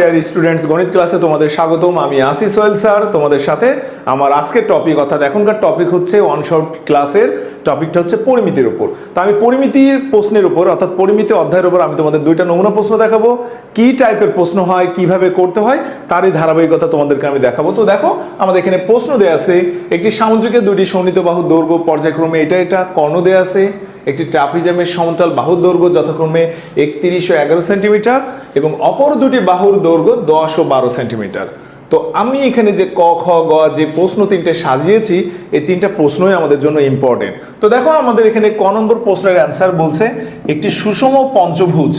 Dear students গণিত ক্লাসে তোমাদের স্বাগতম। আমি আসি সোহেল স্যার। তোমাদের সাথে আমার আজকের টপিক অর্থাৎ এখনকার টপিক হচ্ছে ওয়ান শর্ট ক্লাসের টপিকটা হচ্ছে পরিমিতির উপর। তো আমি পরিমিতির প্রশ্নের উপর, অর্থাৎ পরিমিতি অধ্যায়ের উপর আমি তোমাদের দুইটা নমুনা প্রশ্ন দেখাবো। কি টাইপের প্রশ্ন হয়, কীভাবে করতে হয়, তারই ধারাবাহিকতা তোমাদেরকে আমি দেখাবো। তো দেখো, আমাদের এখানে প্রশ্ন দেয়া আছে, একটি সামুদ্রিকের দুইটি সন্নিহিত বাহু দৈর্ঘ্য পর্যায়ক্রমে এটা এটা কর্ণ দেয়া আছে। একটি ট্রাপিজামের সমতল বাহুর দৈর্ঘ্য যথাক্রমে একত্রিশ ও এগারো সেন্টিমিটার এবং অপর দুটি বাহুর দৈর্ঘ্য দশ ও বারো সেন্টিমিটার। তো আমি এখানে যে ক, খ, গ, যে প্রশ্ন তিনটে সাজিয়েছি, এই তিনটা প্রশ্নই আমাদের জন্য ইম্পর্টেন্ট তো দেখো, আমাদের এখানে ক নম্বর প্রশ্নের অ্যান্সার বলছে, একটি সুষম পঞ্চভুজ।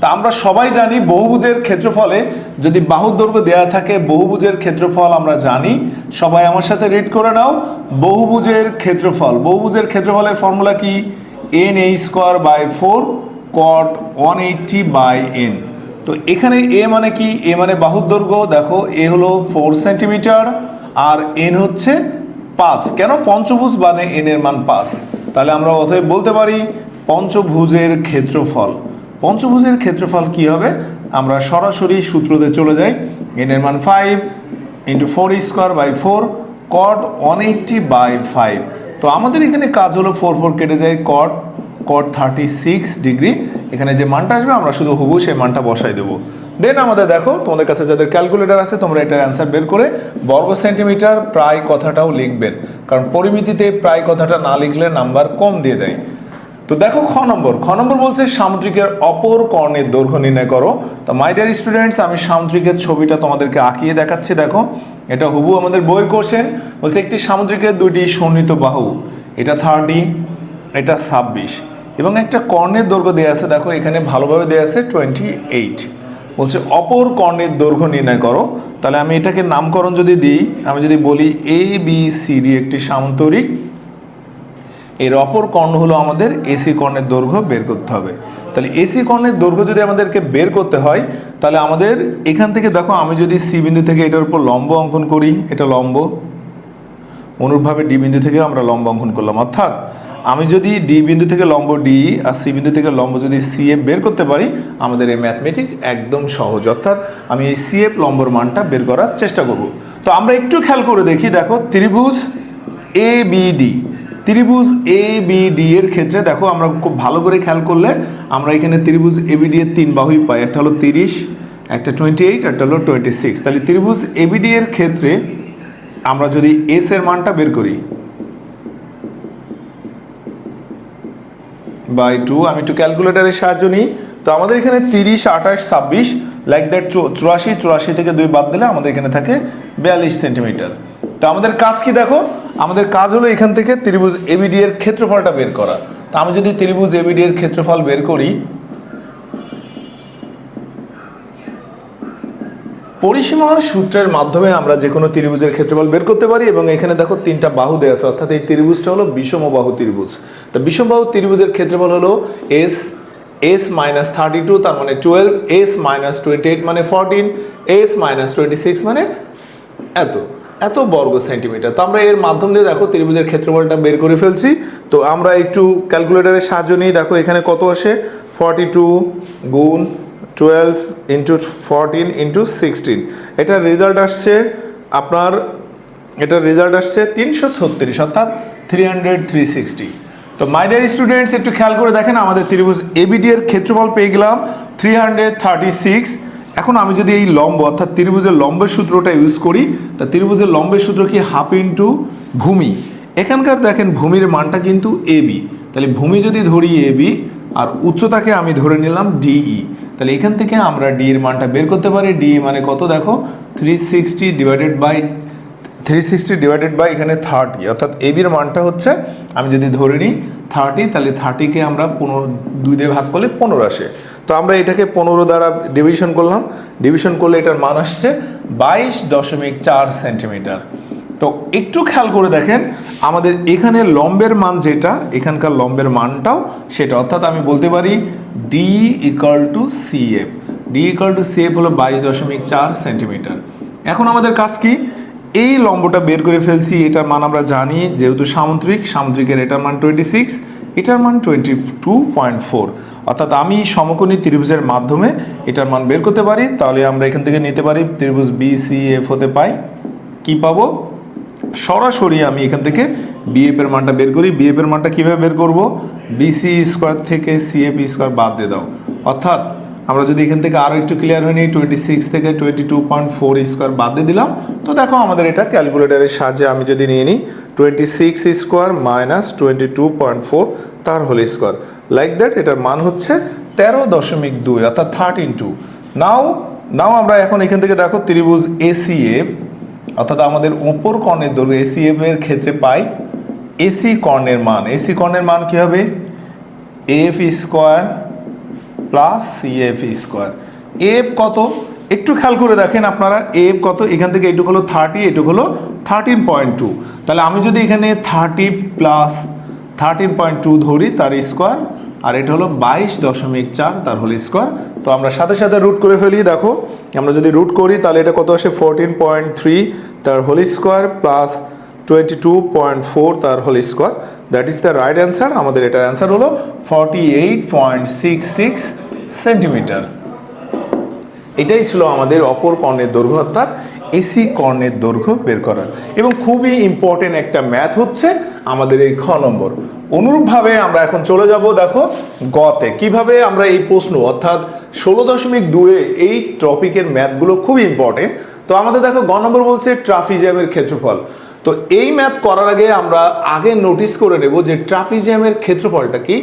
তা আমরা সবাই জানি, বহুভুজের ক্ষেত্রফলে যদি বাহুর দৈর্ঘ্য দেওয়া থাকে, বহুভুজের ক্ষেত্রফল আমরা জানি। সবাই আমার সাথে রিড করে নাও। বহুভুজের ক্ষেত্রফল। বহুভুজের ক্ষেত্রফলের ফর্মুলা কি? N A square by four cot one eighty by N তো এখানে এ মানে কি? এ মানে বাহুর দৈর্ঘ্য। দেখো এ হলো ফোর সেন্টিমিটার আর এন হচ্ছে পাঁচ। কেন পঞ্চভুজ মানে এন এর মান পাঁচ? তাহলে আমরা অতএব বলতে পারি পঞ্চভুজের ক্ষেত্রফল। পঞ্চভুজের ক্ষেত্রফল কি হবে? আমরা সরাসরি সূত্রতে চলে যাই। এন এর মান five into four square by four cot one eighty by five তো আমাদের এখানে কাজ হলো ফোর ফোর কেটে যায় cot cot thirty six degree এখানে যে মানটা আসবে, আমরা শুধু হুবু সেই মানটা বসাই দেবো। দেন আমাদের দেখো, তোমাদের কাছে যাদের ক্যালকুলেটর আছে, তোমরা এটার অ্যান্সার বের করে বর্গ সেন্টিমিটার প্রায় কথাটাও লিখবেন কারণ পরিমিতিতে প্রায় কথাটা না লিখলে নাম্বার কম দিয়ে দেয়। তো দেখো খ নম্বর। খ নম্বর বলছে, সামুদ্রিকের অপর কর্ণের দৈর্ঘ্য নির্ণয় করো। তো মাই ডিয়ার স্টুডেন্টস আমি সামুদ্রিকের ছবিটা তোমাদেরকে আঁকিয়ে দেখাচ্ছি, দেখো। এটা হুবু আমাদের বই কোশ্চেন বলছে, একটি সামুদ্রিকের দুটি সন্নিহিত বাহু, এটা থার্টি এটা ছাব্বিশ এবং একটা কর্ণের দৈর্ঘ্য দেওয়া আছে, দেখো এখানে ভালোভাবে দেওয়া আছে টোয়েন্টি এইট বলছে, অপর কর্ণের দৈর্ঘ্য নির্ণয় করো, তাহলে আমি এটাকে নামকরণ যদি দিই, আমি যদি বলি এ বি সি ডি একটি সামন্তরিক এর অপর কর্ণ হলো আমাদের এসি কর্ণের দৈর্ঘ্য বের করতে হবে। তাহলে এসি কর্ণের দৈর্ঘ্য যদি আমাদেরকে বের করতে হয়, তাহলে আমাদের এখান থেকে দেখো, আমি যদি সি বিন্দু থেকে এটার উপর লম্ব অঙ্কন করি, এটা লম্ব অনুরূপভাবে ডি বিন্দু থেকে আমরা লম্ব অঙ্কন করলাম। অর্থাৎ আমি যদি ডি বিন্দু থেকে লম্ব ডি আর সি বিন্দু থেকে লম্ব যদি সি এফ বের করতে পারি, আমাদের এই ম্যাথমেটিক একদম সহজ। অর্থাৎ আমি এই সি এফ লম্বর মানটা বের করার চেষ্টা করব। তো আমরা একটু খেয়াল করে দেখি, দেখো ত্রিভুজ এ বি ডি। ত্রিভুজ এ বি ডি এর ক্ষেত্রে দেখো আমরা খুব ভালো করে খেয়াল করলে আমরা এখানে ত্রিভুজ এ বি ডি এর তিন বাহুই পাই। একটা হলো তিরিশ, একটা টোয়েন্টি এইট একটা হলো টোয়েন্টি সিক্স তাহলে ত্রিভুজ এ বি ডি এর ক্ষেত্রে আমরা যদি এস এর মানটা বের করি বাই টু আমি একটু ক্যালকুলেটারের সাহায্য নিই, তো আমাদের এখানে তিরিশ, আঠাশ, ছাব্বিশ লাইক দ্যাট চুরাশি চুরাশি থেকে দুই বাদ দিলে আমাদের এখানে থাকে বিয়াল্লিশ সেন্টিমিটার তো আমাদের কাজ কি দেখো? আমাদের কাজ হলো এখান থেকে ত্রিভুজ এবিডি এর ক্ষেত্রফলটা বের করা। তো আমি যদি ত্রিভুজ এবিডি এর ক্ষেত্রফল বের করি পরিসীমার সূত্রের মাধ্যমে আমরা যে কোনো ত্রিভুজের ক্ষেত্রফল বের করতে পারি এবং এখানে দেখো তিনটা বাহু দেওয়া আছে, অর্থাৎ এই ত্রিভুজটা হলো বিষমবাহু ত্রিভুজ। তো বিষমবাহু ত্রিভুজের ক্ষেত্রফল হলো S S minus thirty two তার মানে twelve S minus twenty eight মানে fourteen S minus twenty six মানে এত এত বর্গ সেন্টিমিটার তো আমরা এর মাধ্যম দিয়ে দেখো ত্রিভুজের ক্ষেত্রফলটা বের করে ফেলছি। তো আমরা একটু ক্যালকুলেটরের সাহায্য নিই, দেখো এখানে কত আসে? ফর্টি টু গুণ twelve into fourteen into sixteen এটার রেজাল্ট আসছে আপনার, এটার রেজাল্ট আসছে তিনশো ছত্রিশ, অর্থাৎ থ্রি হান্ড্রেড থ্রি সিক্সটি তো মাই ডিয়ার স্টুডেন্টস একটু খেয়াল করে দেখেন, আমাদের ত্রিভুজ এবিডি এর ক্ষেত্রফল পেয়ে গেলাম থ্রি হান্ড্রেড থার্টি সিক্স এখন আমি যদি এই লম্ব, অর্থাৎ ত্রিভুজের লম্বের সূত্রটা ইউজ করি, তা ত্রিভুজের লম্বের সূত্র কি হাফ ইন্টু ভূমি? এখানকার দেখেন ভূমির মানটা কিন্তু এবি তাহলে ভূমি যদি ধরি এবি আর উচ্চতাকে আমি ধরে নিলাম ডিই তাহলে এখান থেকে আমরা ডি এর মানটা বের করতে পারি। ডি মানে কত দেখো? Three sixty divided by three sixty divided by এখানে থার্টি অর্থাৎ এবির মানটা হচ্ছে, আমি যদি ধরে নিই থার্টি তাহলে থার্টিকে আমরা পনেরো, দুই দিয়ে ভাগ করলে পনেরো আসে। তো আমরা এটাকে পনেরো দ্বারা ডিভিশন করলাম। ডিভিশন করলে এটার মান আসছে বাইশ দশমিক চার সেন্টিমিটার তো একটু খেয়াল করে দেখেন, আমাদের এখানে লম্বের মান যেটা, এখানকার লম্বের মানটাও সেটা। অর্থাৎ আমি বলতে পারি D equal to C F D equal to C F হলো বাইশ দশমিক চার সেন্টিমিটার। এখন আমাদের কাজ কি? এই লম্বটা বের করে ফেলছি, এটার মান আমরা জানি, যেহেতু সামুদ্রিক, সামুদ্রিকের এটার মান টোয়েন্টি সিক্স এটার মান টোয়েন্টি টু পয়েন্ট ফোর অর্থাৎ আমি সমকোণী ত্রিভুজের মাধ্যমে এটার মান বের করতে পারি, তাহলে আমরা এখান থেকে নিতে পারি ত্রিভুজ বি সি এফ হতে পাই। কি পাবো? সরাসরি আমি এখান থেকে বিএফ এর মানটা বের করি। বিএফ এর মানটা কীভাবে বের করব? বিসি স্কোয়ার থেকে সিএফ স্কোয়ার বাদ দিয়ে দাও। অর্থাৎ আমরা যদি এখান থেকে আরও একটু ক্লিয়ার হয়ে নিই টোয়েন্টি সিক্স থেকে twenty two point four square বাদ দিয়ে দিলাম। তো দেখো আমাদের এটা ক্যালকুলেটারের সাহায্যে আমি যদি নিয়ে নিই twenty six square minus twenty two point four তার হোল স্কোয়ার লাইক দ্যাট এটার মান হচ্ছে তেরো দশমিক দুই, অর্থাৎ থার্টিন টু নাও নাও আমরা এখন এখান থেকে দেখো ত্রিভুজ এসিএফ অর্থাৎ আমাদের উপর কর্ণের দৈর্ঘ্য এসিএফ এর ক্ষেত্রে পাই এসি কর্ণের মান। এসি কর্ণের মান কি হবে? F square plus C CF square. F কত? একটু খেয়াল করে দেখেন আপনারা এফ কত? এখান থেকে এটুক হলো থার্টি এটুক হলো থার্টিন পয়েন্ট টু তাহলে আমি যদি এখানে thirty plus thirteen point two ধরি, তার স্কোয়ার, আর এটা হলো বাইশ দশমিক চার, তার হলো স্কোয়ার। তো আমরা সাথে সাথে রুট করে ফেলি, দেখো। আমরা যদি রুট করি, তাহলে এটা কত আসে? ফোরটিন পয়েন্ট থ্রি তার whole square plus twenty two point four তার whole square. That is the right answer আমাদের এটার অ্যান্সার হলো forty eight point six six centimetre এটাই ছিল আমাদের অপর কর্ণের দৈর্ঘ্য অর্থাৎ এসি কর্ণের দৈর্ঘ্য বের করার। এবং খুবই ইম্পর্টেন্ট একটা ম্যাথ হচ্ছে আমাদের এই খ নম্বর। অনুরূপভাবে আমরা এখন চলে যাব দেখো গতে। কীভাবে আমরা এই প্রশ্ন অর্থাৎ ষোলো দশমিক দুয়ে এই টপিকের ম্যাথগুলো খুবই ইম্পর্টেন্ট তো আমাদের দেখো গ নম্বর বলছে ট্রাফিজিয়ামের ক্ষেত্রফল। তো এই ম্যাথ করার আগে আমরা আগে নোটিস করে নেব যে ট্রাফিজিয়ামের ক্ষেত্রফলটা কি?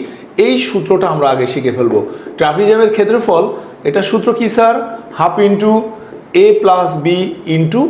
এই সূত্রটা আমরা আগে শিখে ফেলব। ট্রাফিজিয়ামের ক্ষেত্রফল, এটা সূত্র কি sir half into A plus B into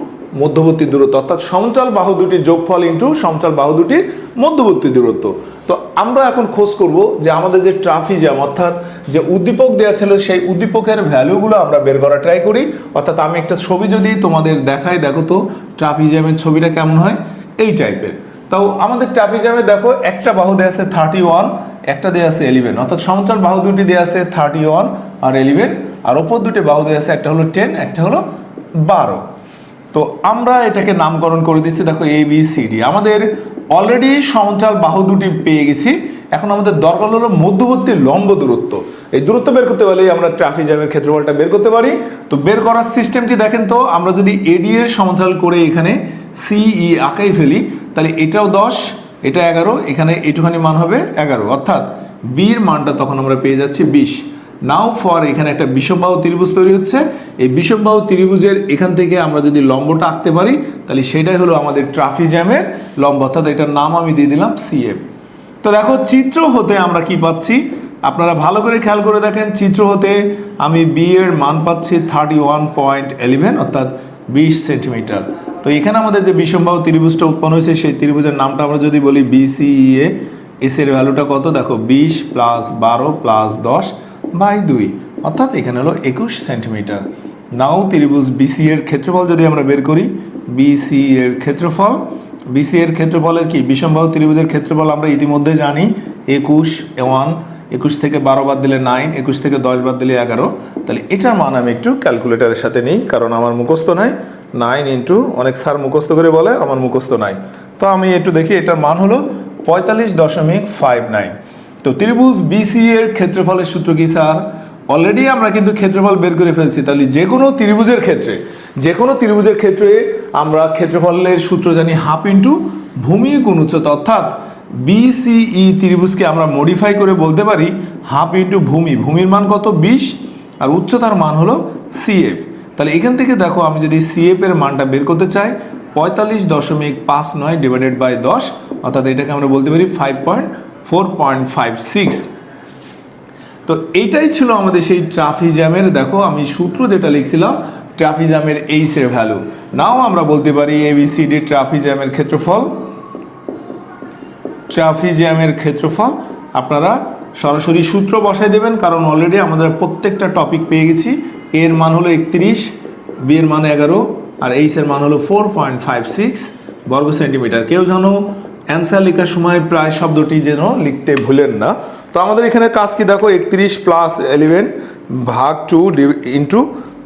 মধ্যবর্তী দূরত্ব, অর্থাৎ সমতল বাহু দুটির যোগফল ইন্টু সমতল বাহু দুটির মধ্যবর্তী দূরত্ব। তো আমরা এখন খোঁজ করব যে আমাদের যে ট্রাফিজ্যাম, অর্থাৎ যে উদ্দীপক দেওয়া ছিল, সেই উদ্দীপকের ভ্যালুগুলো আমরা বের করা ট্রাই করি। অর্থাৎ আমি একটা ছবি যদি তোমাদের দেখাই, দেখো তো ট্রাফিজ্যামের ছবিটা কেমন হয়? এই টাইপের তাও আমাদের ট্রাফিজ্যামে দেখো একটা বাহু দেওয়া আছে থার্টি ওয়ান একটা দেওয়া আছে এলিভেন অর্থাৎ সমতল বাহু দুটি দেওয়া আছে থার্টি ওয়ান আর এলিভেন আর ওপর দুটি বাহু দেওয়া আছে, একটা হলো টেন একটা হলো বারো। তো আমরা এটাকে নামকরণ করে দিচ্ছি, দেখো এ বি সি ডি আমাদের অলরেডি সমতল বাহু দুটি পেয়ে গেছি। এখন আমাদের দরকার হলো মধ্যবর্তী লম্ব দূরত্ব। এই দূরত্ব বের করতে পারলেই আমরা ট্রাফিক জ্যামের ক্ষেত্রফলটা বের করতে পারি। তো বের করার সিস্টেম কি দেখেন তো, আমরা যদি এডি এর সমান্তরাল করে এখানে সিই আঁকাই ফেলি, তাহলে এটাও দশ, এটা এগারো, এখানে এইটুখানি মান হবে এগারো। অর্থাৎ বির মানটা তখন আমরা পেয়ে যাচ্ছি বিশ। নাও ফর এখানে একটা বিষমবাহু ত্রিভুজ তৈরি হচ্ছে। এই বিষমবাহু ত্রিভুজের এখান থেকে আমরা যদি লম্বটা আঁকতে পারি, তাহলে সেটাই হলো আমাদের ট্রাফিজ্যামের লম্ব। অর্থাৎ এটার নাম আমি দিয়ে দিলাম সিএম তো দেখো, চিত্র হতে আমরা কি পাচ্ছি? আপনারা ভালো করে খেয়াল করে দেখেন, চিত্র হতে আমি বি এর মান পাচ্ছি থার্টি ওয়ান পয়েন্ট এলিভেন অর্থাৎ বিশ সেন্টিমিটার। তো এখানে আমাদের যে বিষমবাহু ত্রিভুজটা উৎপন্ন হয়েছে, সেই ত্রিভুজের নামটা আমরা যদি বলি বিসিইএ এস এর ভ্যালুটা কত? দেখো, বিশ প্লাস বারো প্লাস দশ বাই দুই। অর্থাৎ এখানে হলো একুশ সেন্টিমিটার। নাও ত্রিভুজ বিসি এর ক্ষেত্রফল যদি আমরা বের করি বিসি এর ক্ষেত্রফল বিসি এর ক্ষেত্রফলের কি? বিষমবাহু ত্রিভুজের ক্ষেত্রফল আমরা ইতিমধ্যে জানি, একুশ ওয়ান, একুশ থেকে বারো বাদ দিলে নাইন, একুশ থেকে দশ বাদ দিলে এগারো। তাহলে এটার মান আমি একটু ক্যালকুলেটারের সাথে নিই, কারণ আমার মুখস্থ নাই। নাইন ইন্টু, অনেক স্যার মুখস্থ করে বলে, আমার মুখস্থ নাই। তো আমি একটু দেখি, এটার মান হলো পঁয়তাল্লিশ দশমিক ফাইভ নাইন তো ত্রিভুজ বিসি এর ক্ষেত্রফলের সূত্র কি স্যার অলরেডি আমরা কিন্তু ক্ষেত্রফল বের করে ফেলছি। তাহলে যে কোনো ত্রিভুজের ক্ষেত্রে, যে কোনো ত্রিভুজের ক্ষেত্রে আমরা ক্ষেত্রফলের সূত্র জানি হাফ ইন্টু ভূমি গুণ উচ্চতা। অর্থাৎ বিসিই ত্রিভুজকে আমরা মডিফাই করে বলতে পারি হাফ ইন্টু ভূমি। ভূমির মান কত? বিশ। আর উচ্চতার মান হলো সিএফ তাহলে এখান থেকে দেখো, আমি যদি সিএফ এর মানটা বের করতে চাই, পঁয়তাল্লিশ দশমিক পাঁচ নয় ডিভাইডেড বাই দশ, অর্থাৎ এটাকে আমরা বলতে পারি five point four point five six তো এইটাই ছিল আমাদের সেই ট্রাফিজ্যামের দেখো আমি সূত্র যেটা লিখছিলাম ট্রাফিজ্যামের এইসের ভ্যালু নাও আমরা বলতে পারি এবিসিডি ট্রাফিজ্যামের ক্ষেত্রফল। ট্রাফিজ্যামের ক্ষেত্রফল আপনারা সরাসরি সূত্র বসাই দেবেন, কারণ অলরেডি আমাদের প্রত্যেকটা টপিক পেয়ে গেছি। এর মান হলো একত্রিশ বি এর মান এগারো, আর এইচ এর মান হলো ফোর পয়েন্ট ফাইভ সিক্স বর্গ সেন্টিমিটার কেউ যেন অ্যান্সার লেখার সময় প্রায় শব্দটি যেন লিখতে ভুলেন না। তো আমাদের এখানে কাজ কি দেখো, একত্রিশ প্লাস এলিভেন ভাগ two into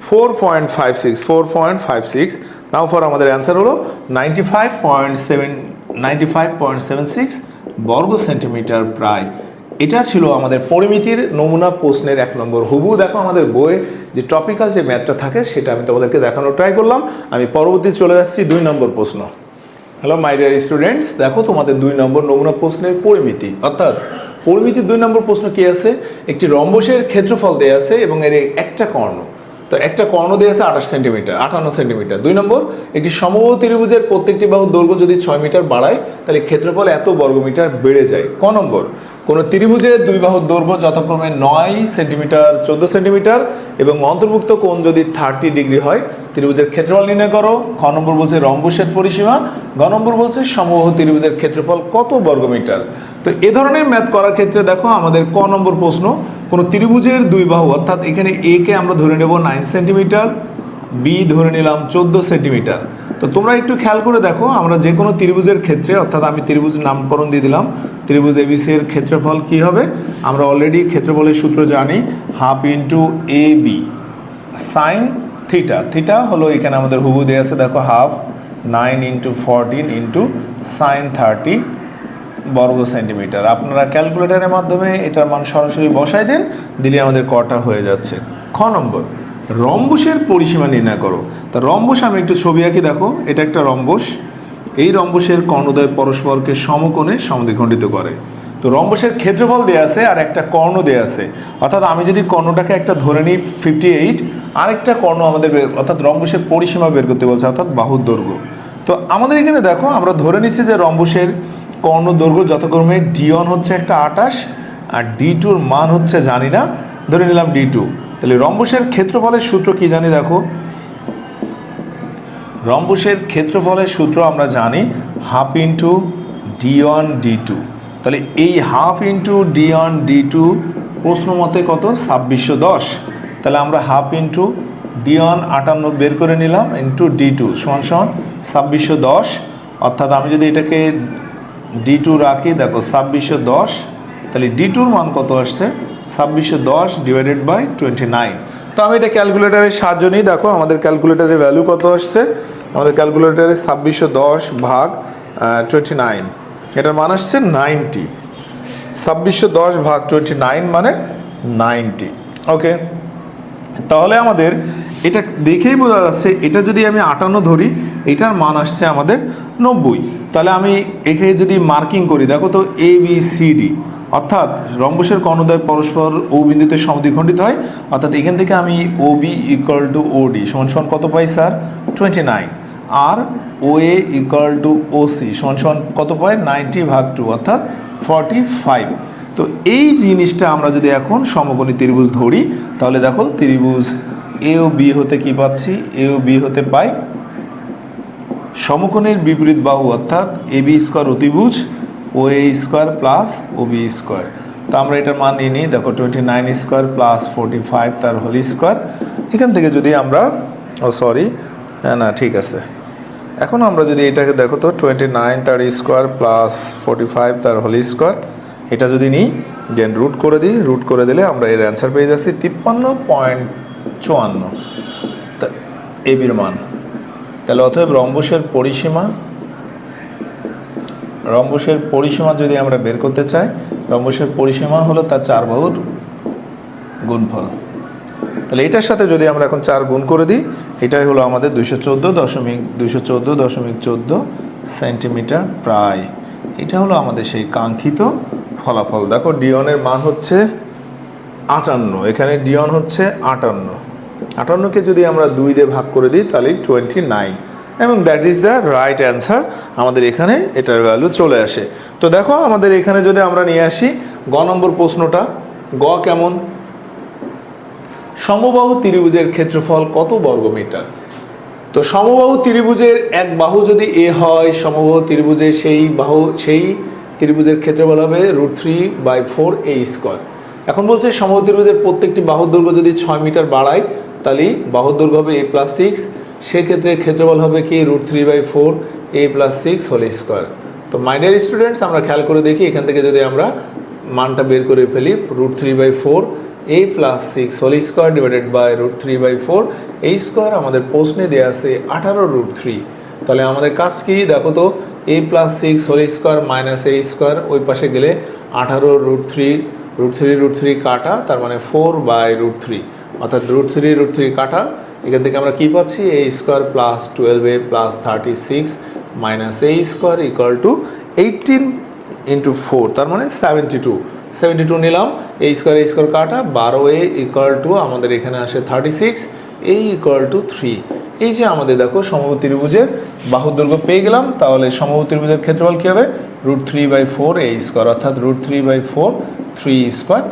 four point five six four point five six now for আমাদের অ্যান্সার হলো ninety five point seven ninety five point seven six বর্গ সেন্টিমিটার প্রায়। এটা ছিল আমাদের পরিমিতির নমুনা প্রশ্নের এক নম্বর হুবু দেখো আমাদের বইয়ে যে টপিক্যাল যে ম্যাথটা থাকে, সেটা আমি তোমাদেরকে দেখানোর ট্রাই করলাম। আমি পরবর্তী চলে যাচ্ছি দুই নম্বর প্রশ্ন। হ্যালো মাই ডিয়ার স্টুডেন্টস দেখো তোমাদের দুই নম্বর নমুনা প্রশ্নের পরিমিতি। অর্থাৎ পরিমিতির দুই নম্বর প্রশ্ন কি আছে? একটি রম্বসের ক্ষেত্রফল দেয়া আছে এবং এর একটা কর্ণ। তো একটা কর্ণ দেয়া আছে আঠাশ সেন্টিমিটার, আটান্ন সেন্টিমিটার। দুই নম্বর, একটি সমবাহু ত্রিভুজের প্রত্যেকটি বাহুর দৈর্ঘ্য যদি ছয় মিটার বাড়ায়, তাহলে ক্ষেত্রফল এত বর্গমিটার বেড়ে যায়। ক নম্বর, কোনো ত্রিভুজের দুই বাহুর দৈর্ঘ্য যথাক্রমে নয় সেন্টিমিটার, চোদ্দ সেন্টিমিটার এবং অন্তর্ভুক্ত কোণ যদি থার্টি ডিগ্রি হয়, ত্রিভুজের ক্ষেত্রফল নির্ণয় করো। খ নম্বর বলছে রম্বসের পরিসীমা, গ নম্বর বলছে সমবাহু ত্রিভুজের ক্ষেত্রফল কত বর্গমিটার তো এ ধরনের ম্যাথ করার ক্ষেত্রে দেখো আমাদের ক নম্বর প্রশ্ন, কোনো ত্রিভুজের দুই বাহু, অর্থাৎ এখানে এ কে আমরা ধরে নেব নাইন সেন্টিমিটার বি ধরে নিলাম চোদ্দ সেন্টিমিটার তো তোমরা একটু খেয়াল করে দেখো, আমরা যে কোনো ত্রিভুজের ক্ষেত্রে, অর্থাৎ আমি ত্রিভুজ নামকরণ দিয়ে দিলাম, ত্রিভুজ এবিসি এর ক্ষেত্রফল কি হবে? আমরা অলরেডি ক্ষেত্রফলের সূত্র জানি half into A B sine theta theta হলো এখানে আমাদের হুবু দেওয়া আছে, দেখো half nine into fourteen into sine thirty বর্গ সেন্টিমিটার আপনারা ক্যালকুলেটরের মাধ্যমে এটার মান সরাসরি বসাই দেন, দিলে আমাদের কটা হয়ে যাচ্ছে। খ নম্বর, রম্বসের পরিসীমা নির্ণয় করো। তা রম্বস আমি একটু ছবি আঁকি, দেখো, এটা একটা রম্বস। এই রম্বসের কর্ণদ্বয় পরস্পরকে সমকোণে সমদ্বিখণ্ডিত করে। তো রম্বসের ক্ষেত্রফল দেয়া আছে আর একটা কর্ণ দেয়া আছে। অর্থাৎ আমি যদি কর্ণটাকে একটা ধরে নিই ফিফটি এইট আরেকটা কর্ণ আমাদের অর্থাৎ রম্বসের পরিসীমা বের করতে বলছে, অর্থাৎ বাহুর দৈর্ঘ্য। তো আমাদের এখানে দেখো, আমরা ধরে নিচ্ছি যে রম্বসের কর্ণ দৈর্ঘ্য যথাক্রমে ডি ওয়ান হচ্ছে একটা আটাশ আর ডি টুর মান হচ্ছে জানি না। ধরে নিলাম ডি টু তাহলে রম্বসের ক্ষেত্রফলের সূত্র কি জানি দেখো? রম্বসের ক্ষেত্রফলের সূত্র আমরা জানি half into D one D two তাহলে এই half into D one D two প্রশ্ন মতে কত? ছাব্বিশশো দশ। তাহলে আমরা হাফ ইন্টু ডি ওয়ান আটান্ন বের করে নিলাম ইন্টু ডি টু সমান সমান ছাব্বিশশো দশ। অর্থাৎ আমি যদি এটাকে ডি টু রাখি, দেখো ছাব্বিশশো দশ, তাহলে ডি টুর মান কত আসছে? ছাব্বিশশো দশ ডিভাইডেড বাই টোয়েন্টি নাইন তো আমি এটা ক্যালকুলেটারের সাহায্য নিই, দেখো আমাদের ক্যালকুলেটারের ভ্যালু কত আসছে? আমাদের ক্যালকুলেটারে ছাব্বিশশো দশ ভাগ টোয়েন্টি নাইন এটার মান আসছে নাইনটি ছাব্বিশশো দশ ভাগ টোয়েন্টি নাইন মানে নাইনটি ওকে তাহলে আমাদের এটা দেখেই বোঝা যাচ্ছে, এটা যদি আমি আটান্ন ধরি, এটার মান আসছে আমাদের নব্বই। তাহলে আমি এখানে যদি মার্কিং করি, দেখো তো এ বি সি ডি অর্থাৎ রম্বসের কর্ণদ্বয় পরস্পর ও বিন্দুতে সমদ্বিখণ্ডিত হয়। অর্থাৎ এখান থেকে আমি O B equal to O D সমান সমান কত পাই sir? Twenty nine R O A equal to O C সমান সমান কত পাই? নাইনটি ভাগ টু অর্থাৎ ফর্টি ফাইভ তো এই জিনিসটা আমরা যদি এখন সমকোণী ত্রিভুজ ধরি, তাহলে দেখো ত্রিভুজ এ ও বি হতে কি পাচ্ছি? এ ও বি হতে পাই সমকোণের বিপরীত বাহু অর্থাৎ এ বি স্কোয়ার অতিভুজ O A square plus O B square. তো আমরা এটার মান নিয়ে নিই। দেখো twenty nine square plus forty five তার হোল স্কোয়ার। এখান থেকে যদি আমরা, ও সরি হ্যাঁ না, ঠিক আছে। এখন আমরা যদি এটাকে দেখো তো, টোয়েন্টি নাইন তার স্কোয়ার প্লাস ফোরটি ফাইভ তার হোল স্কোয়ার। এটা যদি নিই দেন রুট করে দিই। রুট করে দিলে আমরা এর অ্যান্সার পেয়ে যাচ্ছি তিপ্পান্ন পয়েন্ট চুয়ান্ন। এবির মান। তাহলে অতএব রম্বসের পরিসীমা রম্বসের পরিসীমা যদি আমরা বের করতে চাই, রম্বসের পরিসীমা হলো তার চার বাহুর গুণফল। তাহলে এটার সাথে যদি আমরা এখন চার গুণ করে দিই, এটাই হলো আমাদের দুইশো চোদ্দ দশমিক, দুইশো চোদ্দ দশমিক চোদ্দ সেন্টিমিটার প্রায়। এটা হলো আমাদের সেই কাঙ্ক্ষিত ফলাফল। দেখো ডিওনের মান হচ্ছে আটান্ন, এখানে ডিওন হচ্ছে আটান্ন। আটান্নকে যদি আমরা দুই দিয়ে ভাগ করে দিই, তাহলে টোয়েন্টি নাইন এবং that is the right answer আমাদের এখানে এটার ভ্যালু চলে আসে। তো দেখো, আমাদের এখানে যদি আমরা নিয়ে আসি, গ নম্বর প্রশ্নটা, গ কেমন? সমবাহু ত্রিভুজের ক্ষেত্রফল কত বর্গমিটার? তো সমবাহু ত্রিভুজের এক বাহু যদি এ হয়, সমবাহু ত্রিভুজের সেই বাহু, সেই ত্রিভুজের ক্ষেত্রফল হবে root three by four A square এখন বলছে ত্রিভুজের প্রত্যেকটি বাহুর দৈর্ঘ্য যদি ছয় মিটার বাড়ায়, তাহলে বাহুর দৈর্ঘ্য হবে এ প্লাস সিক্স সেক্ষেত্রে ক্ষেত্রফল হবে কি? Root three by four A plus six whole square তো মাইনার স্টুডেন্টস আমরা খেয়াল করে দেখি, এখান থেকে যদি আমরা মানটা বের করে ফেলি root three by four A plus six whole square divided by root three by four এই স্কোয়ার আমাদের প্রশ্নে দেওয়া আছে আঠারো রুট থ্রি তাহলে আমাদের কাজ কি? দেখো তো a plus six whole square minus a square ওই পাশে গেলে আঠারো root three root three root three কাটা, তার মানে ফোর বাই রুট থ্রি অর্থাৎ রুট থ্রি রুট থ্রি কাটা, এখান থেকে আমরা কী পাচ্ছি? A square plus twelve a plus thirty six minus a square equal to eighteen into four তার মানে সেভেন্টি টু সেভেন্টি টু নিলাম এই স্কোয়ার এই স্কোয়ার কাটা, বারো এ ইকুয়াল টু আমাদের এখানে আসে থার্টি সিক্স এই ইকুয়াল টু থ্রি এই যে আমাদের দেখো সমবাহু ত্রিভুজের বাহুর দৈর্ঘ্য পেয়ে গেলাম, তাহলে সমবাহু ত্রিভুজের ক্ষেত্রফল কী হবে? Root three by four a square, অর্থাৎ root three by four, three square,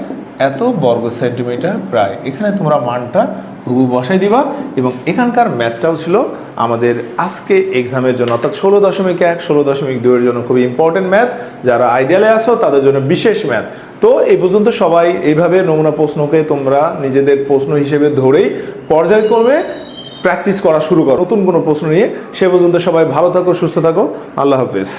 এত বর্গ সেন্টিমিটার প্রায়। এখানে তোমরা মানটা হুবু বসাই দিবা এবং এখানকার ম্যাথটাও ছিল আমাদের আজকে এক্সামের জন্য, অর্থাৎ ষোলো দশমিক এক, ষোলো দশমিক দুইয়ের জন্য খুবই ইম্পর্টেন্ট ম্যাথ যারা আইডিয়ালে আসো তাদের জন্য বিশেষ ম্যাথ তো এই পর্যন্ত সবাই এইভাবে নমুনা প্রশ্নকে তোমরা নিজেদের প্রশ্ন হিসেবে ধরেই পর্যায়ক্রমে প্র্যাকটিস করা শুরু করো। নতুন কোনো প্রশ্ন নিয়ে সে পর্যন্ত সবাই ভালো থাকো, সুস্থ থাকো। আল্লাহ হাফেজ।